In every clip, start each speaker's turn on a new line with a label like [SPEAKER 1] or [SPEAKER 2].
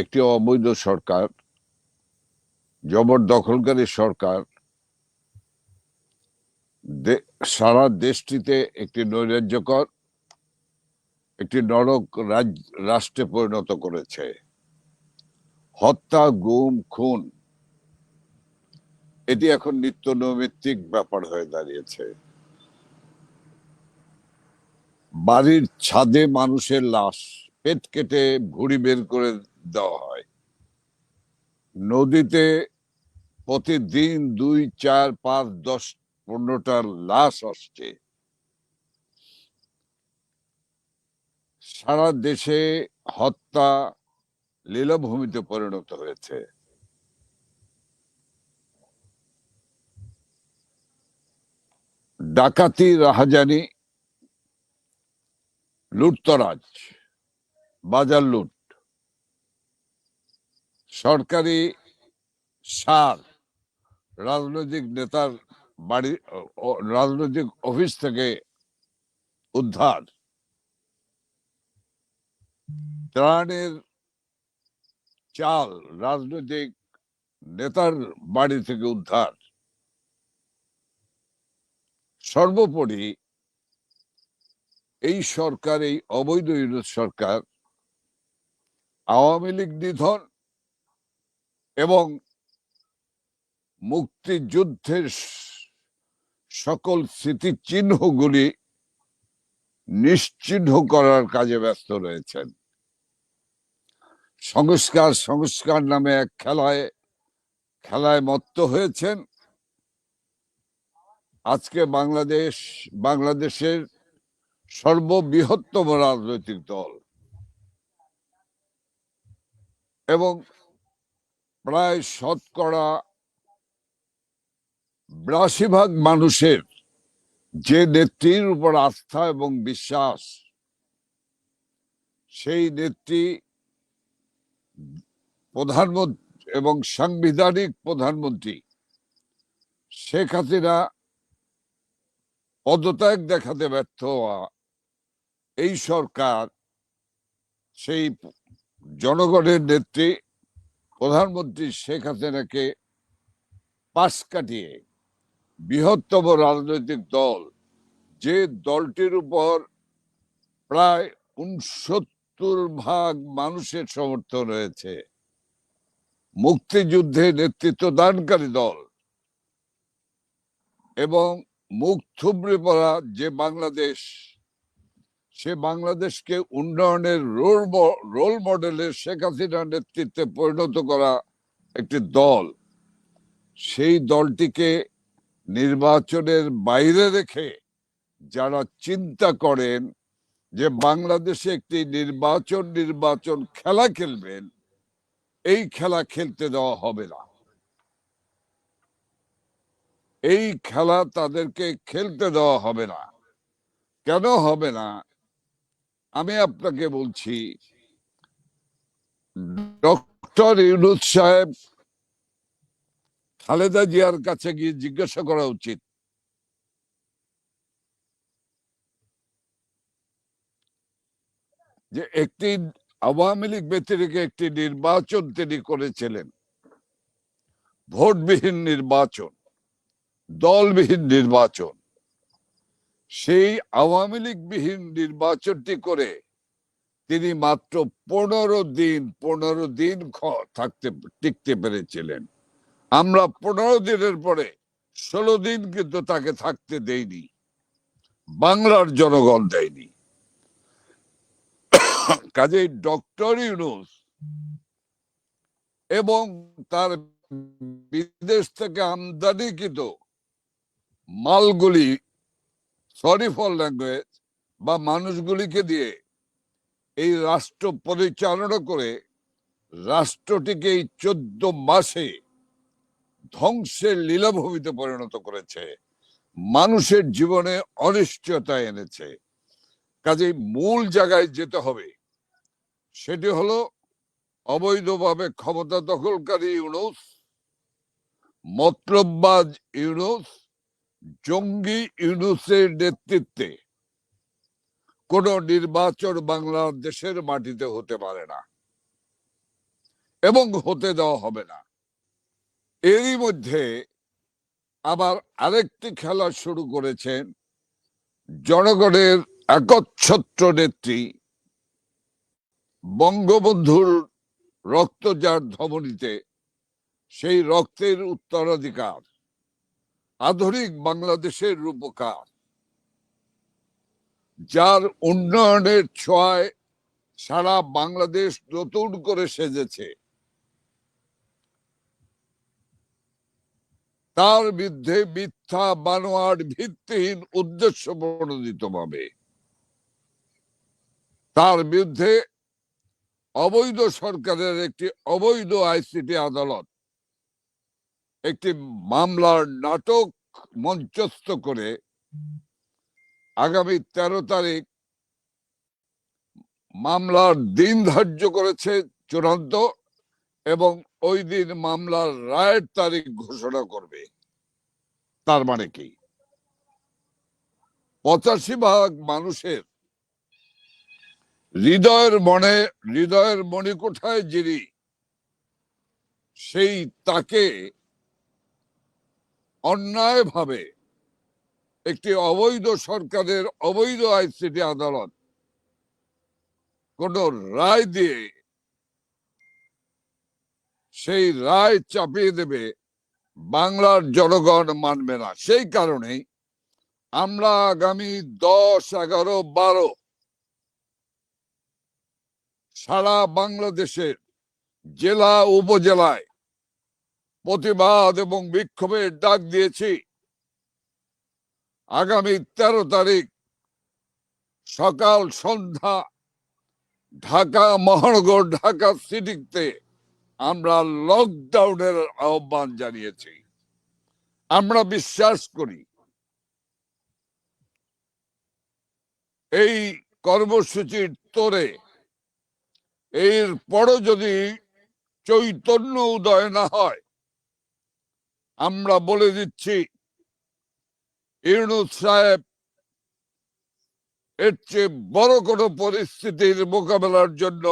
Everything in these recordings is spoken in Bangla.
[SPEAKER 1] একটি অবৈধ সরকার, জবরদখলকারী সরকার সারা দেশটিতে একটি নৈরাজ্যকর, একটি নরক রাজ- রাষ্ট্রে পরিণত করেছে। হত্যা, গুম, খুন, এটি এখন নিত্য নৈমিত্তিক ব্যাপার হয়ে দাঁড়িয়েছে। বাড়ির ছাদে মানুষের লাশ, পেট কেটে ভুড়ি বের করে দেওয়া হয়। নদীতে প্রতিদিন দুই, চার, পাঁচ, দশ, পনেরোটা লাশ আসছে। সারা দেশে হত্যা লীলাভূমিতে পরিণত হয়েছে। ডাকাতি, রাহাজানি, লুটতরাজ, বাজার লুট। সরকারি সার রাজনৈতিক নেতার বাড়ি রাজনৈতিক অফিস থেকে উদ্ধার। ত্রাণের চাল রাজনৈতিক নেতার বাড়ি থেকে উদ্ধার। সর্বোপরি এই সরকার, এই অবৈধ ইউনিট সরকার আওয়ামী লীগ নিধন এবং মুক্তিযুদ্ধের সকল স্মৃতিচিহ্নগুলি নিশ্চিহ্ন করার কাজে ব্যস্ত রয়েছেন। সংস্কার সংস্কার নামে এক খেলায় খেলায় মত্ত হয়েছেন। আজকে বাংলাদেশ, বাংলাদেশের সর্ববৃহত্তম রাজনৈতিক দল। এবং প্রায় শতকরা বিরাশি ভাগ মানুষের যে নেত্রীর উপর আস্থা এবং বিশ্বাস, সেই নেত্রী প্রধানমন্ত্রী এবং সাংবিধানিক প্রধানমন্ত্রী শেখ হাসিনা পদত্যাগ দেখাতে ব্যর্থ হওয়া এই সরকার, সেই জনগণের নেত্রী প্রধানমন্ত্রী শেখ হাসিনাকে পাশ কাটিয়ে বৃহত্তম রাজনৈতিক দল, যে দলটির উপর প্রায় উনসত্তর ভাগ মানুষের সমর্থন রয়েছে, মুক্তিযুদ্ধে নেতৃত্ব দানকারী দল এবং মুখ থুবড়ে পড়া যে বাংলাদেশ সে বাংলাদেশকে উন্নয়নের রোল রোল মডেলের শেখ হাসিনার নেতৃত্বে পরিণত করা একটি দল। সেই দলটিকে নির্বাচনের বাইরে রেখে যারা চিন্তা করেন যে বাংলাদেশে একটি নির্বাচন নির্বাচন খেলা খেলবেন, এই খেলা খেলতে দেওয়া হবে না। এই খেলা তাদেরকে খেলতে দেওয়া হবে না। কেন হবে না? আমি আপনাকে বলছি, ডক্টর ইউনুস সাহেব খালেদা জিয়ার কাছে গিয়ে জিজ্ঞাসা করা উচিত। যে একটি আওয়ামী লীগ ব্যতিরিক্ত একটি নির্বাচন তিনি করেছিলেন। ভোটবিহীন নির্বাচন, দলবিহীন নির্বাচন। সেই আওয়ামী লীগবিহীন নির্বাচনটি করে তিনি মাত্র পনেরো দিন পনেরো দিন থাকতে, টিকতে পেরেছিলেন। আমরা পনেরো দিনের পরে ষোলো দিন কিন্তু তাকে থাকতে দেইনি। বাংলার জনগণ দেয়নি। কাজেই ডক্টর ইউনুস এবং তার বিদেশ থেকে আমদানিকৃত মালগুলি সরি ফর ল্যাঙ্গুয়েজ বা মানুষগুলিকে দিয়ে এই রাষ্ট্র পরিচালনা করে রাষ্ট্রটিকে এই চোদ্দ মাসে ধ্বংসের লীলাভূমিতে পরিণত করেছে। মানুষের জীবনে অনিশ্চয়তা এনেছে। কাজেই মূল জায়গায় যেতে হবে, সেটি হলো অবৈধভাবে ক্ষমতা দখলকারী ইউনুস, মতলববাজ ইউনুস জঙ্গি ইউনুসের নেতৃত্বে কোন নির্বাচন বাংলাদেশের মাটিতে হতে পারে না এবং হতে দেওয়া হবে না। এরই মধ্যে আবার আরেকটি খেলা শুরু করেছেন জনগণের একচ্ছত্র নেত্রী বঙ্গবন্ধুর রক্ত যার ধমনীতে, সেই রক্তের উত্তরাধিকার। আধুনিক বাংলাদেশের রূপকার, যার উন্নয়নের ছোঁয়ায় সারা বাংলাদেশ নতুন করে সেজেছে। তার বিরুদ্ধে মিথ্যা বানোয়ার ভিত্তিহীন উদ্দেশ্য প্রণোদিত ভাবে তার বিরুদ্ধে অবৈধ সরকারের একটি অবৈধ আইসিটি আদালত একটি মামলার নাটক মঞ্চস্থ করে আগামী তেরো তারিখ মামলার দিন ধার্য করেছে চূড়ান্ত এবং ওই দিন মামলার রায়ের তারিখ ঘোষণা করবে। তার মানে কি? পঁচাশি ভাগ মানুষের হৃদয়ের মনে, হৃদয়ের মণিকোঠায় যিনি, সেই তাকে অন্যায়ভাবে একটি অবৈধ সরকারের অবৈধ আইসিটি আদালত কোন রায় দিয়ে সেই রায় চাপিয়ে দেবে বাংলার জনগণ মানবে না। সেই কারণেই আমরা আগামী দশ, এগারো, বারো সারা বাংলাদেশের জেলা, উপজেলায় প্রতিবাদ এবং বিক্ষোভের ডাক দিয়েছি। আগামী তেরো তারিখ সকাল সন্ধ্যা ঢাকা, মহানগর, ঢাকা সিটিতে আমরা লকডাউনের আহ্বান জানিয়েছি। আমরা বিশ্বাস করি, এই কর্মসূচির তোরে এর পরও যদি চৈতন্য উদয় না হয় আমরা বলে দিচ্ছি, ইউনুস সাহেব এর চেয়ে বড় কোনো পরিস্থিতির মোকাবেলার জন্য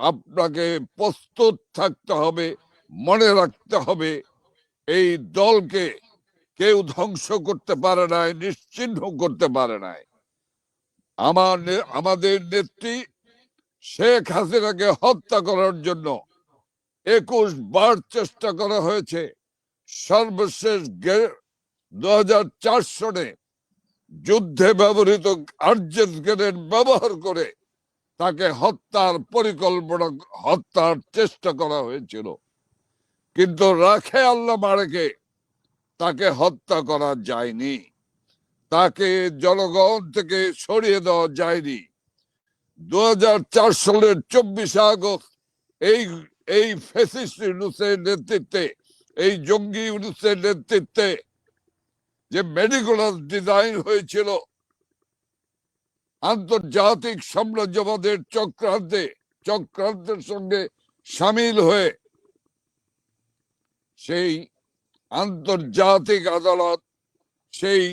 [SPEAKER 1] আপনাকে প্রস্তুত থাকতে হবে, মনে রাখতে হবে, এই দলকে কেউ ধ্বংস করতে পারে নাই, নিশ্চিহ্ন করতে পারে নাই। আমার আমাদের নেত্রী শেখ হাসিনাকে হত্যা করার জন্য একুশ বার চেষ্টা করা হয়েছে। সর্বশেষ দু হাজার চার সনে যুদ্ধে ব্যবহৃত আর্জেন্ট গ্রেনেড ব্যবহার করে তাকে হত্যার পরিকল্পনা, হত্যার চেষ্টা করা হয়েছিল। কিন্তু রাখে আল্লাহ মারেকে তাকে হত্যা করা যায়নি। তাকে জনগণ থেকে সরিয়ে দেওয়া যায়নি। দু সালের চব্বিশে আগস্ট এই এই ফেসিস্ট নেতৃত্বে এই জঙ্গি ইউনুসের নেতৃত্বে যে মেডিকেল ডিজাইন হয়েছিল, আন্তর্জাতিক সাম্রাজ্যবাদের চক্রান্তে, চক্রান্তের সঙ্গে সামিল হয়ে সেই আন্তর্জাতিক আদালত, সেই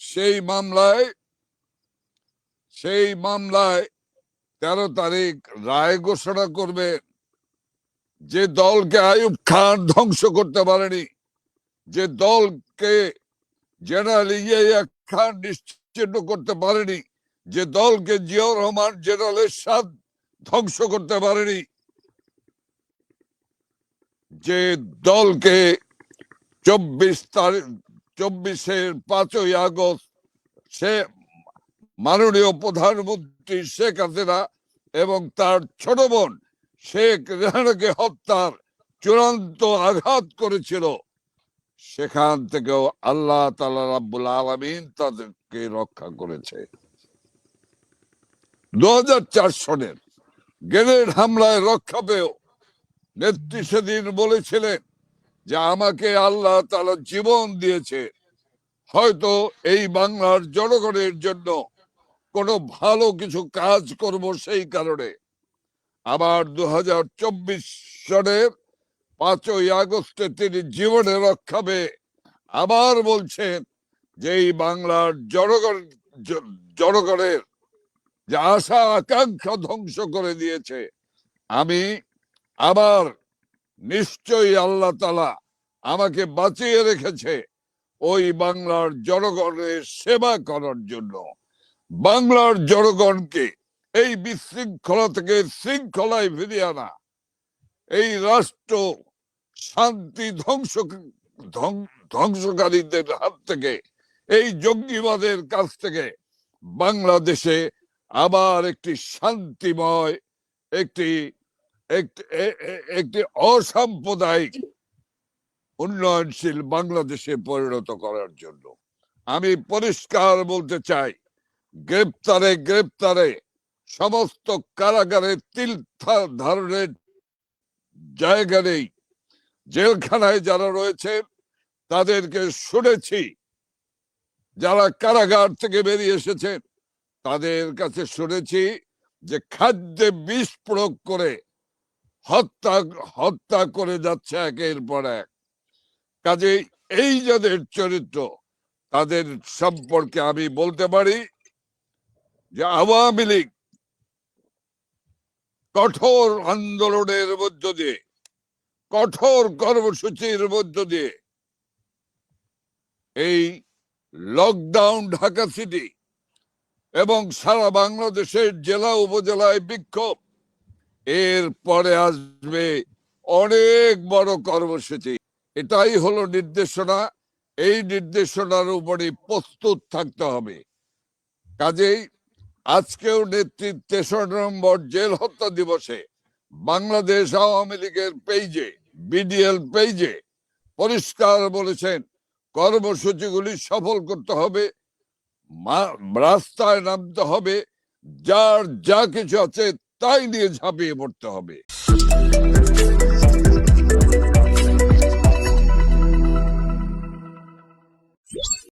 [SPEAKER 1] সেই মামলায় সেই মামলায় তেরো তারিখ রায় ঘোষণা করবে। যে দলকে আয়ুব খান ধ্বংস করতে পারেনি, যে দলকে জেনারেল ইয়া খান নিশ্চিন্ন করতে পারেনি, যে দলকে জিয়াউর রহমান জেনারেল সাদ ধ্বংস করতে পারেনি, যে দলকে চব্বিশ তারিখ, চব্বিশের পাঁচই আগস্ট সে মাননীয় প্রধানমন্ত্রী শেখ হাসিনা এবং তার ছোট বোন শেখ রেহানাকে হত্যার চূড়ান্ত আঘাত করেছিল। সেখান থেকেও আল্লাহ তালা রাব্বুল আলমিন তাদেরকে রক্ষা করেছে। দু সনের গ্রেনেড হামলায় রক্ষা পেয়েও নেত্রী সেদিন বলেছিলেন যে আমাকে আল্লাহ তালা জীবন দিয়েছে। হয়তো এই বাংলার জনগণের জন্য কোনো ভালো কিছু কাজ করব সেই কারণে। আবার দু হাজার চব্বিশ সনের পাঁচই আগস্টে তিনি জীবনে রক্ষা আবার বলছেন যে এই বাংলার জনগণ জনগণের যে আশা, আকাঙ্ক্ষা ধ্বংস করে দিয়েছে, আমি আবার নিশ্চয়ই আল্লাহ তালা আমাকে বাঁচিয়ে রেখেছে ওই বাংলার জনগণের সেবা করার জন্য। বাংলার জনগণকে এই বিশৃঙ্খলা থেকে শৃঙ্খলায় ফিরিয়ে আনা। এই রাষ্ট্র শান্তি ধ্বংস ধ্বংসকারীদের হাত থেকে, এই জঙ্গিবাদের কাছ থেকে বাংলাদেশে আবার একটি শান্তিময়, একটি একটি অসাম্প্রদায়িক উন্নয়নশীল বাংলাদেশে পরিণত করার জন্য। আমি পরিষ্কার বলতে চাই, গ্রেপ্তারে গ্রেপ্তারে সমস্ত কারাগারে তিল ধারণের জায়গা নেই। জেলখানায় যারা রয়েছে, তাদেরকে শুনেছি। যারা কারাগার থেকে বেরিয়ে এসেছেন তাদের কাছে শুনেছি যে খাদ্যে বিষ প্রয়োগ করে হত্যা হত্যা করে যাচ্ছে একের পর এক। কাজে এই যাদের চরিত্র, তাদের সম্পর্কে আমি বলতে পারি যে আওয়ামী লীগ কঠোর আন্দোলনের মধ্য দিয়ে, কঠোর কর্মসূচির মধ্য দিয়ে, এই লকডাউন ঢাকা সিটি এবং সারা বাংলাদেশের জেলা উপজেলায় বিক্ষোভ, এর পরে আসবে অনেক বড় কর্মসূচি। এটাই হলো নির্দেশনা, এই নির্দেশনার উপরে প্রস্তুত থাকতে হবে। কাজেই আজকেও নেতৃত্বে ষোলো নম্বর জেল হত্যা দিবসে বাংলাদেশ আওয়ামী লীগের পেইজে, বিডিএল পেইজে পরিষ্কার বলেছেন, কর্মসূচিগুলি সফল করতে হবে রাস্তায় নামতে হবে, যার যা কিছু আছে তাই নিয়ে ঝাঁপিয়ে পড়তে হবে।